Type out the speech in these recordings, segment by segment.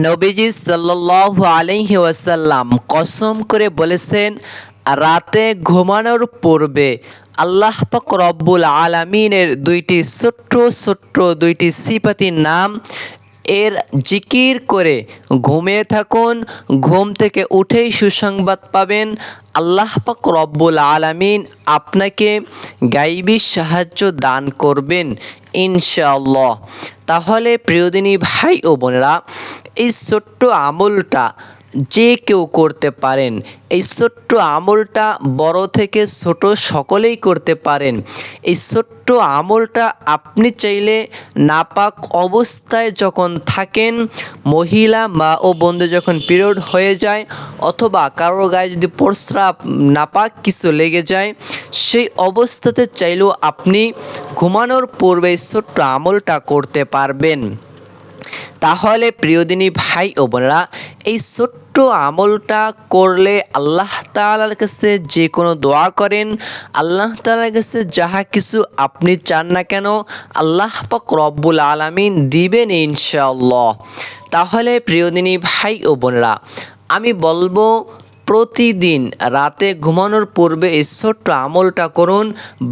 নবীজি সাল্লাল্লাহু আলাইহি ওয়াসাল্লাম কসম করে বলেছেন, রাতে ঘুমানোর পূর্বে আল্লাহ পাক রব্বুল আলামিনের দুইটি ছোট্ট ছোট্ট দুইটি সিপাতির নাম এর জিকির করে ঘুমিয়ে থাকুন, ঘুম থেকে উঠেই সুসংবাদ পাবেন। আল্লাহ পাক রব্বুল আলামিন আপনাকে গাইবী সাহায্য দান করবেন ইনশাআল্লাহ। তাহলে প্রিয়দিনী ভাই ও বোনেরা এই ছোট্ট আমলটা যে কেউ করতে পারেন, এই ছোট্ট আমলটা বড় থেকে ছোট সকলেই করতে পারেন। এই ছোট্ট আমলটা আপনি চাইলে নাপাক অবস্থায় যখন থাকেন, মহিলা মা ও বন্ধু যখন পিরিয়ড হয়ে যায় অথবা কারোর গায়ে যদি প্রস্রাব নাপাক কিছু লেগে যায়, সেই অবস্থাতে চাইলেও আপনি ঘুমানোর পূর্বে ছোট্ট আমলটা করতে পারবেন। তাহলে প্রিয়দিনী ভাই ও বোনেরা, এই ছোট্ট আমলটা করলে আল্লাহ তালার কাছে যে কোনো দোয়া করেন। আল্লাহ তালার কাছে যাহা কিছু আপনি চান না কেন, আল্লাহ পাক রব্বুল আলমিন দিবেন ইনশাল্লাহ তাহলে প্রিয়দিনী ভাই ও বোনেরা, আমি বলব প্রতিদিন রাতে ঘুমানোর পূর্বে এই ছোট্ট আমলটা করুন,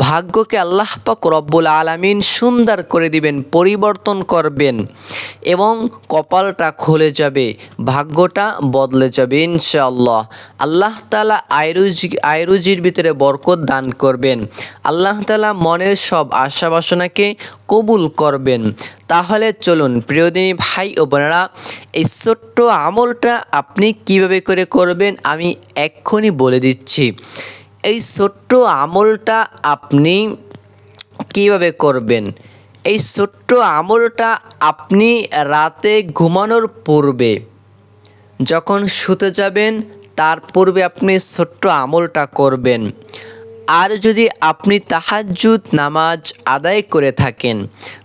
ভাগ্যকে আল্লাহ পাক রব্বুল আলামিন সুন্দর করে দিবেন, পরিবর্তন করবেন এবং কপালটা খুলে যাবে, ভাগ্যটা বদলে যাবে ইনশাআল্লাহ। আল্লাহ তালা আয়রুজি, আয়রুজির ভিতরে বরকত দান করবেন। আল্লাহ তালা মনের সব আশা বাসনাকে কবুল করবেন। তাহলে চলুন প্রিয়দিনী ভাই ও বোনেরা, এই ছোট্ট আমলটা আপনি কীভাবে করে করবেন আমি এক্ষুনি বলে দিচ্ছি। এই ছোট্ট আমলটা আপনি কীভাবে করবেন? এই ছোট্ট আমলটা আপনি রাতে ঘুমানোর পূর্বে যখন শুতে যাবেন, তার পূর্বে আপনি ছোট্ট আমলটা করবেন। আর যদি আপনি তাহাজ্জুদ নামাজ আদায় করে থাকেন,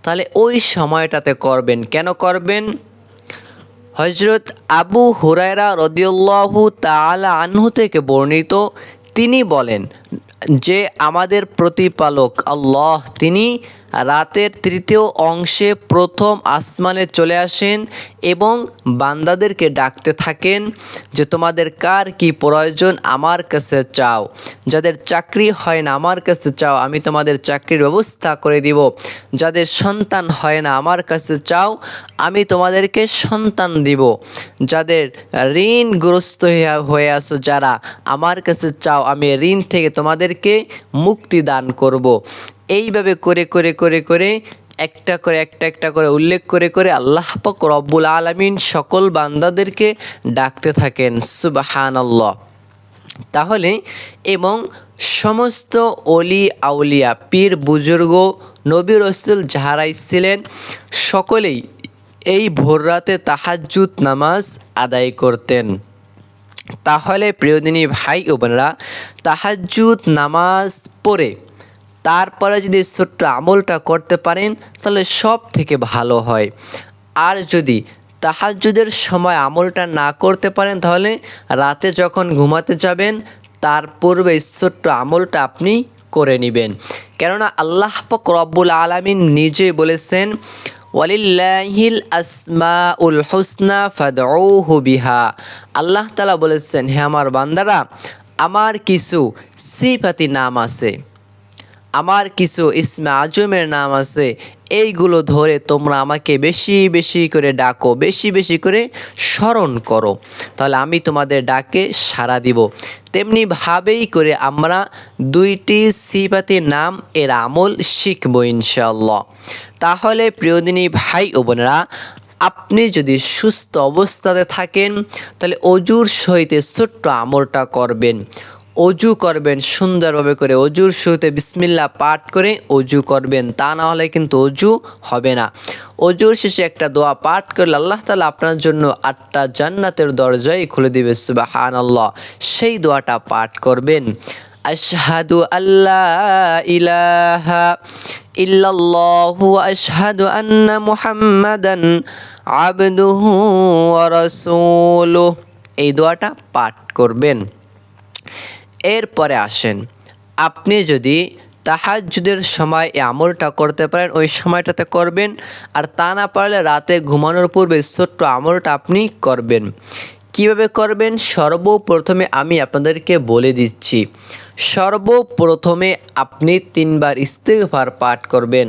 তাহলে ওই সময়টাতে করবেন। কেন করবেন? হজরত আবু হুরায়রা রদিউল্লাহু তালা আনহু থেকে বর্ণিত, তিনি বলেন যে আমাদের প্রতিপালক আল্লাহ, তিনি রাতের তৃতীয় অংশে প্রথম আসমানে চলে আসেন এবং বান্দাদেরকে ডাকতে থাকেন যে, তোমাদের কার কি প্রয়োজন আমার কাছে চাও? যাদের চাকরি হয় না আমার কাছে চাও, আমি তোমাদের চাকরির ব্যবস্থা করে দিব। যাদের সন্তান হয় না আমার কাছে চাও, আমি তোমাদেরকে সন্তান দিব। যাদের ঋণগ্রস্ত হয়ে- আসো যারা আমার কাছে চাও, আমি ঋণ থেকে তোমাদেরকে মুক্তি দান করব। এইভাবে করে করে করে করে, একটা করে, একটা একটা করে উল্লেখ করে করে আল্লাহ পাক রব্বুল আলমিন সকল বান্দাদেরকে ডাকতে থাকেন সুবাহান আল্লাহ তাহলে এবং সমস্ত অলি আউলিয়া, পীর, বুজুর্গ, নবী রসুল যাহারা ছিলেন সকলেই এই ভোররাতে তাহাজ্জুদ নামাজ আদায় করতেন। তাহলে প্রিয়দিনী ভাই ও বোনেরা, তাহাজ্জুদ নামাজ পড়ে তারপরে যদি ছোট্ট আমলটা করতে পারেন, তাহলে সব থেকে ভালো হয়। আর যদি তাহাজ্জুদের সময় আমলটা না করতে পারেন, তাহলে রাতে যখন ঘুমাতে যাবেন, তার পূর্বে ছোট্ট আমলটা আপনি করে নেবেন। কেননা আল্লাহ পাক রব্বুল আলামিন নিজেই বলেছেন, ওয়ালিল্লাহিল আসমা উল হুসনা ফাদউহু বিহা। আল্লাহ তালা বলেছেন, হে আমার বান্দারা, আমার কিছু সিফাতি নাম আছে। আমার কিছু ইসমে আজমের নাম আছে, এইগুলো ধরে তোমরা আমাকে বেশি বেশি করে ডাকো, বেশি বেশি করে স্মরণ করো। তাহলে আমি তোমাদের ডাকে সাড়া দিব। তেমনি ভাবেই করে আমরা দুইটি সিপাতির নাম এর আমল শিখব ইনশাল্লাহ তাহলে প্রিয়দিনী ভাই ও বোনেরা, আপনি যদি সুস্থ অবস্থাতে থাকেন, তাহলে অজুর সহিতে ছোট্ট আমলটা করবেন। অজু করবেন, সুন্দরভাবে করে অজুর শুরুতে বিসমিল্লা পাঠ করে অজু করবেন। তা না হলে কিন্তু অজু হবে না। অজুর শেষে একটা দোয়া পাঠ করলে আল্লাহ তালা আপনার জন্য আটটা জান্নাতের দরজাই খুলে দিবে সুবাহান আল্লাহ সেই দোয়াটা পাঠ করবেন। আশহাদু আল্লাহ ইলাহা ইল্লাল্লাহু আশহাদু আন্না মুহাম্মাদান আবদুহু ওয়া রাসূলুহু। এই দোয়াটা পাঠ করবেন। এরপরে আসেন। আপনি যদি তাহাজুদের সময় এই আমলটা করতে পারেন, ওই সময়টাতে করবেন। আর তা না পারলে রাতে ঘুমানোর পূর্বে ছোট্ট আমলটা আপনি করবেন। কীভাবে করবেন? সর্বপ্রথমে আমি আপনাদেরকে বলে দিচ্ছি। সর্বপ্রথমে আপনি তিনবার ইস্তেগফার পাঠ করবেন।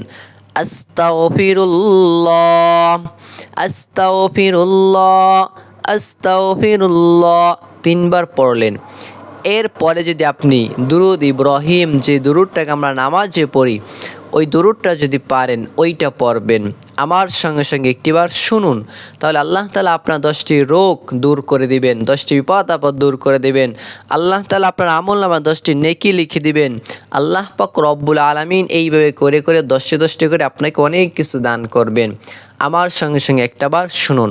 আস্তাগফিরুল্লাহ আস্তাগফিরুল্লাহ আস্তাগফিরুল্লাহ তিনবার পড়লেন। এরপরে যদি আপনি দুরুদ ইব্রাহিম যে দুরুদটাকে আমরা নামাজে পড়ি, ওই দুরুদটা যদি পারেন, ওইটা পড়বেন। আমার সঙ্গে সঙ্গে একটিবার শুনুন, তাহলে আল্লাহ তালা আপনার দশটি রোগ দূর করে দিবেন, দশটি বিপদ আপদ দূর করে দিবেন। আল্লাহ তালা আপনার আমল নামা দশটি নেকি লিখে দিবেন। আল্লাহ পাক রব্বুল আলমিন এইভাবে করে করে, দশটি দশটি করে আপনাকে অনেক কিছু দান করবেন। আমার সঙ্গে সঙ্গে একটাবার শুনুন।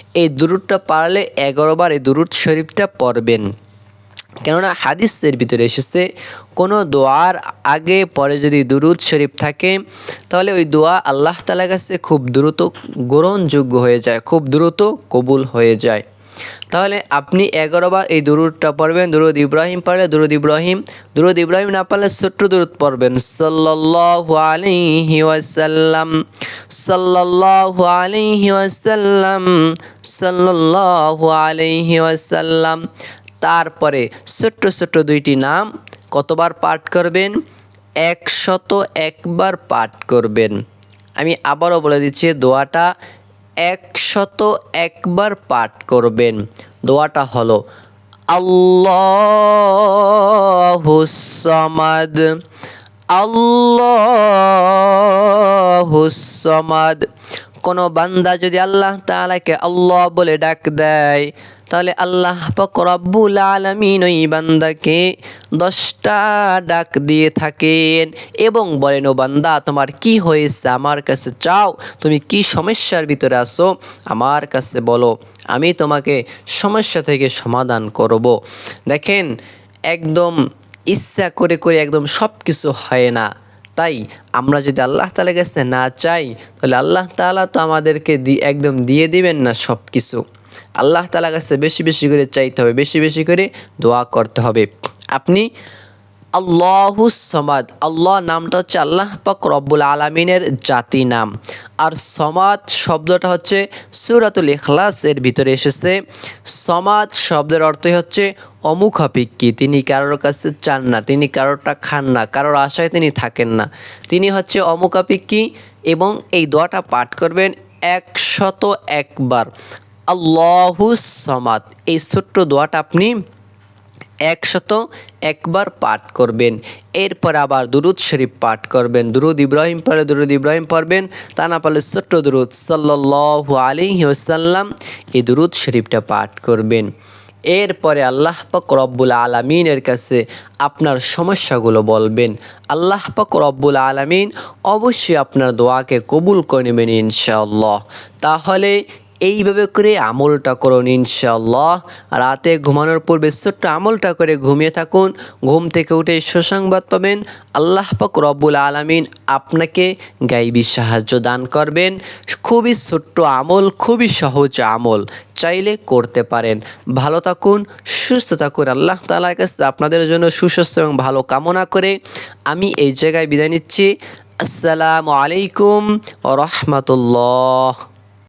এই দুরুদটা পারলে এগারোবার এই দুরুদ শরীফটা পড়বেন। কেননা হাদিসের ভিতরে এসেছে, কোনো দোয়ার আগে পরে যদি দুরুদ শরীফ থাকে, তাহলে ওই দোয়া আল্লাহ তালা কাছে খুব দ্রুত গ্রহণযোগ্য হয়ে যায়, খুব দ্রুত কবুল হয়ে যায়। তাহলে আপনি এগারো বার এই দুরুদটা পড়বেন, দুরুদ ইব্রাহিম পারলে দুরুদ ইব্রাহিম দুরুদ ইব্রাহিম না পারলে ছোট্ট দুরুদ পড়বেন। সাল্লাল্লাহু আলাইহি ওয়াসাল্লাম। তারপরে ছোট্ট ছোট্ট দুইটি নাম কতবার পাঠ করবেন? একশত একবার পাঠ করবেন। আমি আবারও বলে দিচ্ছি, দোয়াটা একশত একবার পাঠ করবেন। দোয়াটা হলো আল্লাহুসামাদ আল্লাহুসামাদ কোনো বান্দা যদি আল্লাহ তাআলাকে আল্লাহ বলে ডাক দেয় তাহলে আল্লাহ রব্বুল আলামিন ওই বান্দাকে দশটা ডাক দিয়ে থাকেন এবং বলেন, ও বান্দা, তোমার কি হয়েছে? আমার কাছে চাও, তুমি কি সমস্যার ভিতরে আসো আমার কাছে বলো, আমি তোমাকে সমস্যা থেকে সমাধান করব। দেখেন, একদম ইচ্ছা করে করে একদম সব কিছু হয় না। তাই আমরা যদি আল্লাহ তালার কাছে না চাই, তাহলে আল্লাহ তালা তো আমাদেরকে একদম দিয়ে দিবেন না সব কিছু আল্লাহ তালার কাছে বেশি বেশি করে চাইতে হবে, বেশি বেশি করে দোয়া করতে হবে। আপনি সমাদ, আল্লাহ নামটা হচ্ছে আল্লাহ পাক রব্বুল আলমিনের জাতি নাম। আর সমাদ শব্দটা হচ্ছে সুরাতুল ইখলাস এর ভিতরে এসেছে। সমাদ শব্দের অর্থই হচ্ছে অমুখাপিক্কি তিনি কারোর কাছে চান না, তিনি কারোরটা খান না, কারোর আশায় তিনি থাকেন না। তিনি হচ্ছে অমুখাপিক্কি এবং এই দোয়াটা পাঠ করবেন একশত একবার। আল্লাহুস সমাদ। এই ছোট্ট দোয়াটা আপনি একশত একবার পাঠ করবেন। এরপর আবার দুরুদ শরীফ পাঠ করবেন। দুরুদ ইব্রাহিম পরে দুরুদ ইব্রাহিম পড়বেন। তা না পারলে ছোট্ট দুরুদ সাল্লাল্লাহু আলাইহি ওয়াসাল্লাম এই দুরুদ শরীফটা পাঠ করবেন। এরপরে আল্লাহ পাক রব্বুল আলমিনের কাছে আপনার সমস্যাগুলো বলবেন। আল্লাহ পাক রব্বুল আলমিন অবশ্যই আপনার দোয়াকে কবুল করে নেবেন ইনশাআল্লাহ। তাহলে এইভাবে করে আমলটা করুন ইনশাল্লাহ রাতে ঘুমানোর পূর্বে ছোট্ট আমলটা করে ঘুমিয়ে থাকুন। ঘুম থেকে উঠে সুসংবাদ পাবেন। আল্লাহ পাক রব্বুল আলমিন আপনাকে গাইবি সাহায্য দান করবেন। খুবই ছোট্ট আমল, খুবই সহজ আমল, চাইলে করতে পারেন। ভালো থাকুন, সুস্থ থাকুন। আল্লাহ তালার কাছে আপনাদের জন্য সুস্বাস্থ্য এবং ভালো কামনা করে আমি এই জায়গায় বিদায় নিচ্ছি। আসসালামু আলাইকুম রহমতুল্লাহ।